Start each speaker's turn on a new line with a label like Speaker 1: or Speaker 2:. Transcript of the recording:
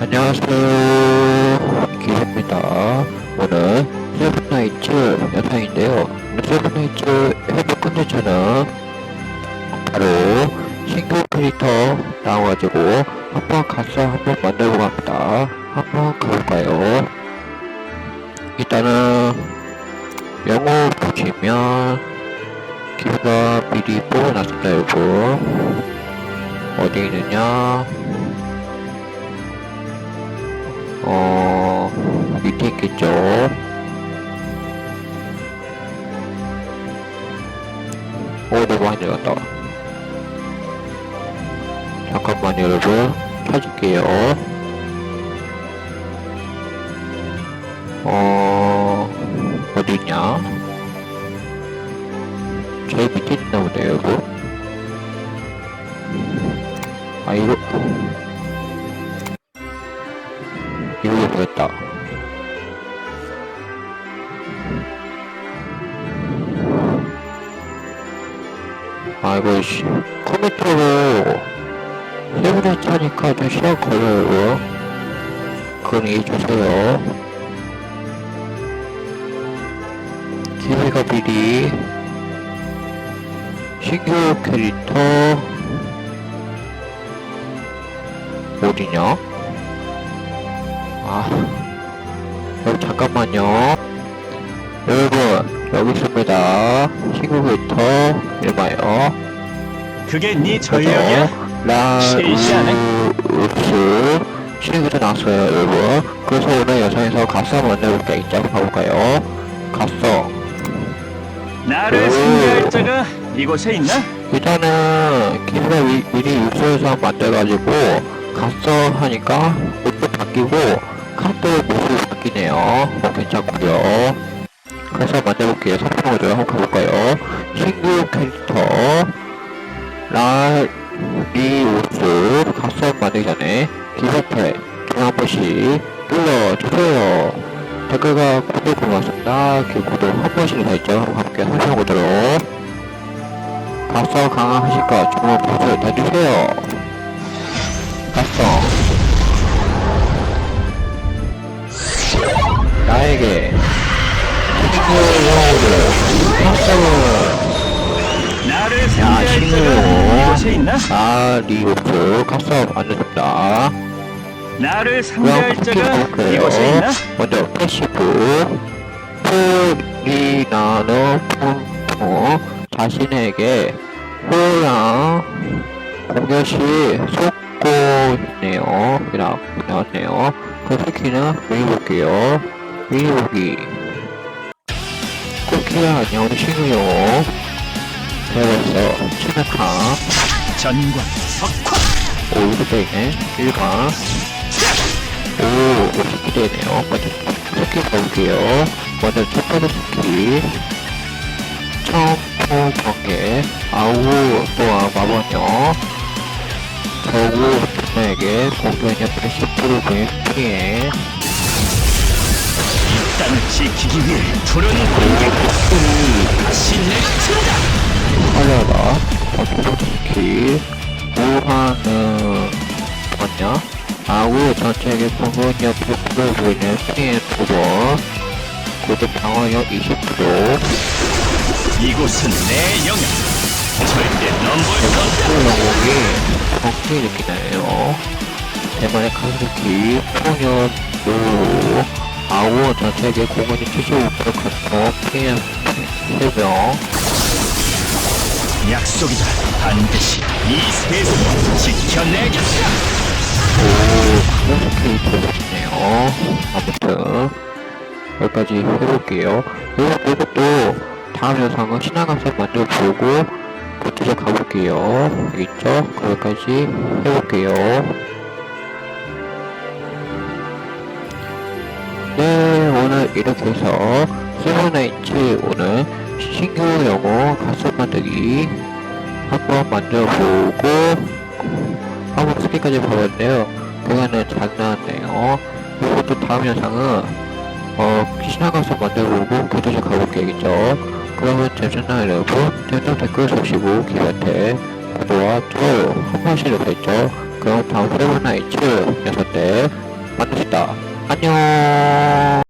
Speaker 1: 안녕하세요. 기입니다 오늘 세븐나이츠 영상인데요. 세븐나이츠 해볼 컨텐츠는 바로 신규 캐릭터 나와가지고 한번 가서 한번 만들고 갑니다. 한번 가볼까요? 일단은 영어 보시면 기가 미리 뽑아놨습니다, 여러분. 어디 있느냐? 어, 밑에 있겠죠. 오, 너무 많이 내렸다. 잠깐만, 여러분. 찾을게요. 어, 어디 있냐? 제일 밑에 있나 보네, 여러분. 아, 이거. 이거 보였다. 아이고, 씨. 컴퓨터로 세븐에 차니까 좀 시간 걸려요. 그건 이해해주세요. 기회가 미리 신규 캐릭터 어디냐? 아, 여기 잠깐만요. 여러분, 여기 있습니다. 친구 캐릭터 이름하여
Speaker 2: 그게 네 전력이야? 실시하네.
Speaker 1: 라우스 친구도 나왔어요, 여러분. 그래서 오늘 영상에서 가서 만나볼게요. 이제 한번 가볼까요? 갔어.
Speaker 2: 나를
Speaker 1: 오.
Speaker 2: 상대할 자가 이곳에 있나?
Speaker 1: 일단은 미, 미리 육소에서 만들어가지고 갔어 하니까 옷도 바뀌고 카드 모습이 바뀌네요. 어, 괜찮고요. 그래서 만들어볼게요. 선풍으로 한번 가볼까요? 신규 캐릭터 라리우스 갔어 만들기 전에 기사패 한 번씩 눌러주세요. 댓글과 구독 고맙습니다. 그 구독 한 번씩. 한번 함께 살펴보도록 가서 강화하실까 주문 버튼 내주세요. 가서
Speaker 2: 이곳에 있나?
Speaker 1: 아 리오프 가서 만듭니다.
Speaker 2: 나를
Speaker 1: 그럼
Speaker 2: 상대할 자가. 이곳에 있나?
Speaker 1: 먼저 패시브 포리나노 퐁퐁 자신에게 호랑 공격시 속고네요. 이랑 나왔네요. 그 스키는 미리볼게요. 미리보기 쿠키야 안녕 친구요. 배웠어. 치맥카
Speaker 2: 전관 석화
Speaker 1: 오 이거 되네. 일반 오, 스키 되네요. 먼저 스키 가볼게요. 먼저 첫 번째 스키. 청포 번개. 아우, 또한 마법요. 저구 분에게 공격력 80% 피해.
Speaker 2: 이 땅을 지키기 위해 푸른 공격
Speaker 1: 스키.
Speaker 2: 다시 내 차다
Speaker 1: 하려다. 첫 번째 스키. 무한은, 뭐냐? 아우 전체에게 공격력 100% 보이는 피해 2번. 고도 방어력 20%.
Speaker 2: 이곳은 내 영역 절대 넘볼
Speaker 1: 그 영웅이 정치 느끼나요? 대만의 가스키, 폭력, 노, 아우 전체에게 공원이 75% 카톡, 피해 3명,
Speaker 2: 약속이다 반드시 이 세상을 지켜내겠다
Speaker 1: 오, 들어오시네요. 아무튼, 여기까지 해볼게요. 그리고 이것도 다음 영상은 신화감사 만들어보고, 그쪽에 가볼게요. 있죠? 거기까지 해볼게요. 네, 오늘 이렇게 해서 세븐나이츠 오늘 신규 영어 가수 만들기 한번 만들어보고 한번 스킬까지 봐봤는데요. 그거는 잘 나왔네요. 그리고 또 다음 영상은 어, 신화 가수 만들어보고 교도소 가볼게요. 그러면 재밌나 여러분? 댓글 댓글 주시고 기한테 구독과 좋아요 한 번씩 눌러있죠. 그럼 다음 만들 수 있다. 안녕.